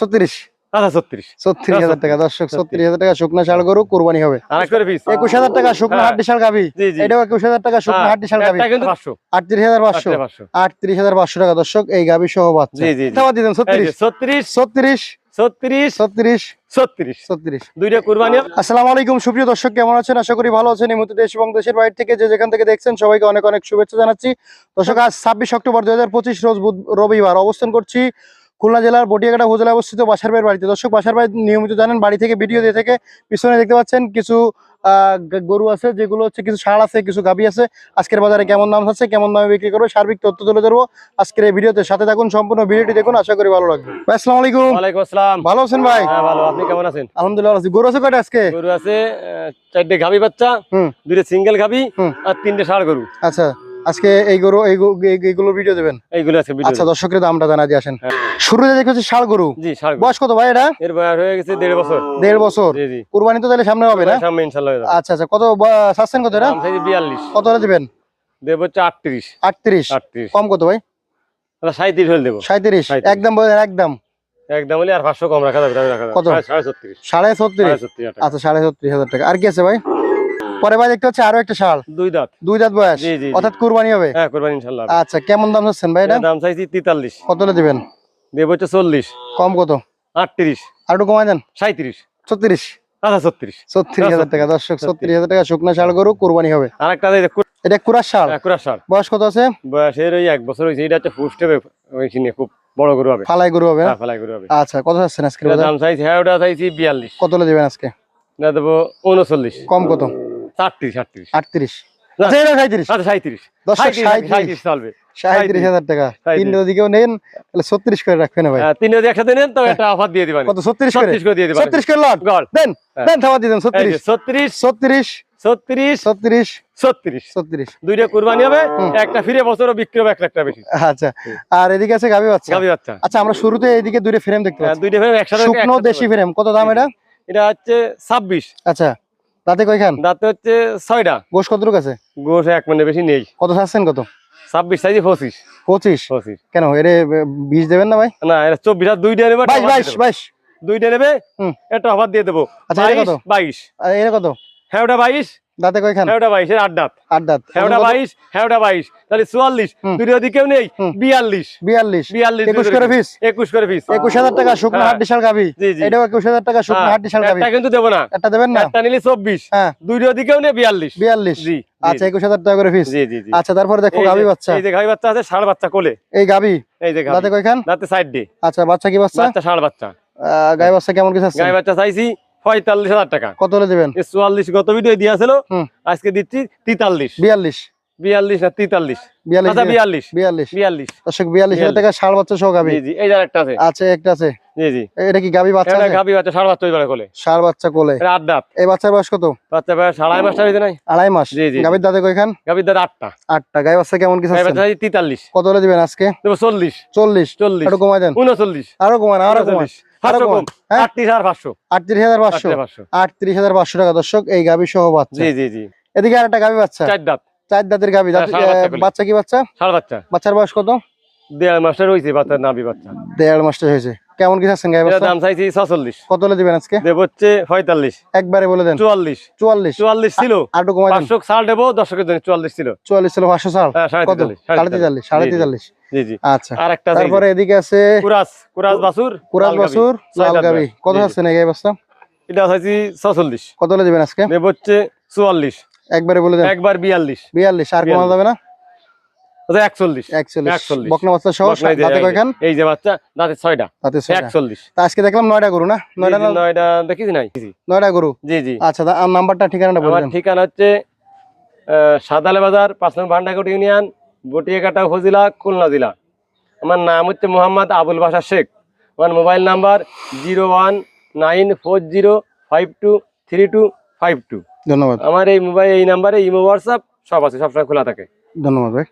ছত্রিশ। আচ্ছা ছত্রিশ। ছত্রিশ হাজার টাকা দর্শক ছত্রিশ। ছত্রিশ হাজার টাকা শুকনা শাল গরু কোরবানি হবে। আর করে পিস একুশ হাজার টাকা শুকনা। হাড্ডি শাল গাবি জি জি। এটাও একুশ হাজার টাকা শুকনা হাড্ডি শাল গাবি একটা কিন্তু পাঁচশো। আটত্রিশ হাজার পাঁচশো। আটত্রিশ হাজার পাঁচশো। টাকা দর্শক এই গাবি সহ বাচ্চা। জি জি জি। খাবার দিতেন ছত্রিশ। ছত্রিশ। ছত্রিশ। ছত্রিশ। ছত্রিশ। ছত্রিশ। ছত্রিশ। দুইটা কুরবানি হবে। আসসালামু আলাইকুম সুপ্রিয় দর্শক কেমন আছেন? আশা করি ভালো আছেন। এই মুহূর্তে দেশ এবং দেশের বাইরে থেকে যে যেখান থেকে দেখছেন সবাইকে অনেক অনেক শুভেচ্ছা জানাচ্ছি। দর্শক আজ ছাব্বিশ অক্টোবর দুই হাজার পঁচিশ রোজ রবিবার। অবস্থান করছি খুলনা জেলার বটিয়াঘাটা উপজেলায় অবস্থিত বাসার ভাইয়ের বাড়িতে। দর্শক বাসার ভাই নিয়মিত জানেন বাড়ি থেকে ভিডিও দিয়ে থেকে। পিছনে দেখতে পাচ্ছেন কিছু গরু আছে যেগুলো হচ্ছে কিছু ষাঁড় আছে কিছু গাবি আছে। আজকের বাজারে কেমন দাম আছে কেমন দামে বিক্রি করব সার্বিক তথ্য তুলে ধরবো। আজকের এই ভিডিওতে সাথে থাকুন সম্পূর্ণ ভিডিওটি দেখুন আশা করি ভালো লাগবে। ভাই, আসসালামু আলাইকুম। ওয়ালাইকুম আসসালাম। ভালো আছেন ভাই? হ্যাঁ ভালো। আপনি কেমন আছেন? আলহামদুলিল্লাহ ভালো আছি। গরু আছে কয়টা আজকে? গরু আছে চারটে গাবি বাচ্চা। দুইটা সিঙ্গেল গাবি হুম। আর তিনটে ষাড় গরু। আচ্ছা। আজকে এই গরু এই গরু- এই- এইগুলোর ভিডিও দেবেন? এইগুলো ভিডিও আচ্ছা দর্শকের দামটা জানা দিয়ে আসেন। হ্যাঁ। শুরুতে দেখে হচ্ছে ষাড় গরু। জি ষাড় বয়স কত ভাই এটা? এর বয়স হয়ে গেছে দেড় বছর। দেড় বছর। জি জি। কুরবানি তো তাহলে সামনে হবে না? সামনে আচ্ছা আচ্ছা কত ব- কত এটা? দাম চাইছি বিয়াল্লিশ। কত হলে দিবেন? দেব হচ্ছে আটত্রিশ। আটত্রিশ। আটত্রিশ। কম কত ভাই? সাঁত্রিশ হলে দেবো। সাঁত্রিশ সাঁইত্রিশ। একদম একদম। একদম হলে আর পাঁচশো কম রাখা যাবে রাখা যাবে। কত? সাড়ে- সাড়ে ছত্রিশ। সাড়ে ছত্রিশ। সাড়ে ছত্রিশ টাকা। আচ্ছা সাড়ে ছত্রিশ হাজার টাকা। আর কি আছে ভাই? পরে ভাই দেখতে হচ্ছে আরও একটা শাল। দুই দাঁত। দুই দাঁত বয়স। অর্থাৎ কুরবানি হবে? হ্যাঁ করবেন ইনশাল্লাহ আচ্ছা কেমন দাম চাচ্ছেন ভাই এটা? দাম চাইছি তেতাল্লিশ। কত হলে দিবেন? দেব হচ্ছে চল্লিশ। কম কত? আটত্রিশ। আর একটু কমাই দেন। সাঁত্রিশ ছত্রিশ? আচ্ছা ছত্রিশ। ছত্রিশ হাজার টাকা। দর্শক ছত্রিশ। ছত্রিশ হাজার টাকা শুকনা শাল গরু কুরবানি হবে। আর একটা এটা কুরার শাল? একুরা সার বয়স কত আছে? বয়সের ওই এক বছর হয়েছে এটা হচ্ছে ফুস্টে ওইখানে খুব বড় গরু হবে। ফালাই গরু হবে হ্যাঁ, ফেলাই গরু হবে। আচ্ছা কত চাচ্ছেন আজকে দাম চাইছি হ্যাঁ ওটা চাইছি বিয়াল্লিশ। কত হলে দিবেন আজকে? এটা দেবো উনচল্লিশ কম কত? আটত্রিশ। আটত্রিশ আটত্রিশ ছত্রিশ করে রাখবেন ভাই। তিন একসাথে নেন একটা অফার দিয়ে দিবেন। কত ছত্রিশ করে? দিয়ে দিবেন। ছত্রিশ করে লট। দেন। দেন থাবা দিতেন ছত্রিশ। ছত্রিশ ছত্রিশ। ছত্রিশ ছত্রিশ। ছত্রিশ। ছত্রিশ। দুইটা কুরবানি হবে একটা ফিরে বছরও বিক্রি হবে একটা একটা বেশি। আচ্ছা। আর এদিকে আছে গাবি বাচ্চা। গাবি বাচ্চা। আচ্ছা আমরা শুরুতে এদিকে দুইটা ফ্রেম দেখতে হ্যাঁ, পাচ্ছি। দুইটা ফ্রেম একসাথে শুকনো দেশি ফ্রেম কত দাম এটা? এটা হচ্ছে ছাব্বিশ। আচ্ছা। তাতে কয়খান? দাঁতে হচ্ছে ছয়টা। গোশ কতটুক আছে? গোষ এক মানে বেশি নেই। কত চাচ্ছেন কত? ছাব্বিশ সাইজে পঁচিশ। পঁচিশ? পঁচিশ। কেন এরে বীজ দেবেন না ভাই? না এটা চব্বিশ আর দুইটা নেবে বাইশ বাইশ বাইশ। দুইটা নেবে হুম। একটা অফার দিয়ে দেবো। আচ্ছা, বাইশ বাইশ। আর এর কত? হ্যাঁ ওটা বাইশ। দাঁতে কয়খান? হ্যাঁ ওটা বাইশ আট দাঁত। আট দাঁত। হ্যাঁ ওটা বাইশ হ্যাঁ বাইশ তাহলে চুয়াল্লিশ। দুটো দিকেও নেই। বিয়াল্লিশ। বিয়াল্লিশ। বিয়াল্লিশ একুশ করে। পিস একুশ করে পিস একুশ হাজার টাকা শুকনো হ্যাঁ। গাবি এটাও একুশ হাজার টাকা শুকনো হ্যাঁ, গাবি কিন্তু দেবো না। একটা দেবেন না? একটা নিলে চব্বিশ। হ্যাঁ। দুটো দিকেও নেই বিয়াল্লিশ। বিয়াল্লিশ। জি আচ্ছা একুশ হাজার টাকা করে পিস জি জি জি। আচ্ছা তারপরে দেখো গাবি বাচ্চা। এই যে গাই বাচ্চা আছে ষাড় বাচ্চা কোলে। এই গাবি এই যে দাঁতে কয়খান? দাঁতে সাইড ডে আচ্ছা বাচ্চা কি বাচ্চা? বাচ্চা ষাড় বাচ্চা। গাই বাচ্চা কেমন কিছু আছে? বাচ্চা চাইছি পঁয়তাল্লিশ হাজার টাকা। কত হলে দিবেন? চুয়াল্লিশ গত ভিডিও দিয়েছিল। আজকে দিচ্ছি তেতাল্লিশ। বিয়াল্লিশ। বিয়াল্লিশ না তেতাল্লিশ। আচ্ছা বিয়াল্লিশ। বিয়াল্লিশ। বিয়াল্লিশ। দর্শক বিয়াল্লিশ হাজার টাকা ষাট বাচ্চা সহ গাবি। জি জি এই যার একটা আছে। একটা আছে। জি জি। এটা কি গাবি বাচ্চা এটা গাবি বাচ্চা ষাড় বাচ্চা ওইবার কোলে। ষাট বাচ্চা কোলে। এটা আট দাঁত। এই বাচ্চার বয়স কত? বাচ্চা নাই। আড়াই মাস। জি, জি, জি। গাবির দাঁতে কয়খান? গাবির দাঁত আটটা। আটটা। গাই বাচ্চা কেমন কিছু আছে বাচ্চা কত হলে দিবেন আজকে? দেবো চল্লিশ। চল্লিশ। চল্লিশ। একটু কমাই দেন। উনচল্লিশ। আরও কমান আরও কমান হ্যাঁ? আটত্রিশ হাজার পাঁচশো। পাঁচশো। আটত্রিশ হাজার পাঁচশো। টাকা। দর্শক এই গাবি সহ বাচ্চা। জি জি জি। এদিকে আর একটা গাবি বাচ্চা। চার দাঁত। চার দাঁতের গাবি দাঁত- হ্যাঁ, বাচ্চা কি বাচ্চা? বাচ্চা। বাচ্চার বয়স কত? দেড় মাস্টার রয়েছে বাচ্চার নাবি বাচ্চা। দেড় মাসটা হয়েছে। কেমন কিছু আছেন বাচ্চা দাম চাইছি ছচল্লিশ। কত হলে দিবেন আজকে? দেব হচ্ছে পঁয়তাল্লিশ। একবারে বলে দেন। চুয়াল্লিশ। চুয়াল্লিশ। চুয়াল্লিশ ছিল। আর একটু কমাই দেন। দেবো দর্শকের জন্য চুয়াল্লিশ ছিল। চুয়াল্লিশ ছিল পাঁচশো সাল হ্যাঁ সাড়ে কত? তেতাল্লিশ সাড়ে তেতাল্লিশ। জি, জি। আচ্ছা। তারপরে এদিকে আছে কুরাস কুরাস বাসুর কুরাজ বাসুর লাল গাবি কত জি, জি। আছেন এই এটা চাইছি ছচল্লিশ। কত হলে দিবেন আজকে? দেব হচ্ছে চুয়াল্লিশ। একবারে বলে দেন। একবার বিয়াল্লিশ। বিয়াল্লিশ আর কমানো যাবে না? এই যে- দাঁতে এই যে- কয়খান? এই যে বাচ্চা দাঁতে ছয়টা। দাঁতে একচল্লিশ। আজকে দেখলাম নয়টা গরু না? নয়টা জি, জি, না- নয়টা দেখিস নাই? নয়টা গরু? জি জি। আচ্ছা নাম্বারটা ঠিকানাটা বলে আমার ঠিকানা হচ্ছে সাদালে বাজার পাঁচ নম্বর ভান্ডাকুট ইউনিয়ন বটিয়াকাটা উপজেলা খুলনা জেলা। আমার নাম হচ্ছে মোহাম্মদ আবুল বাসা শেখ। আমার mobile number zero one nine four zero five two three two five two. ধন্যবাদ। আমার এই মোবাইল এই নাম্বারে ইমো হোয়াটসঅ্যাপ সব আছে সবসময় খোলা থাকে। ধন্যবাদ ভাই।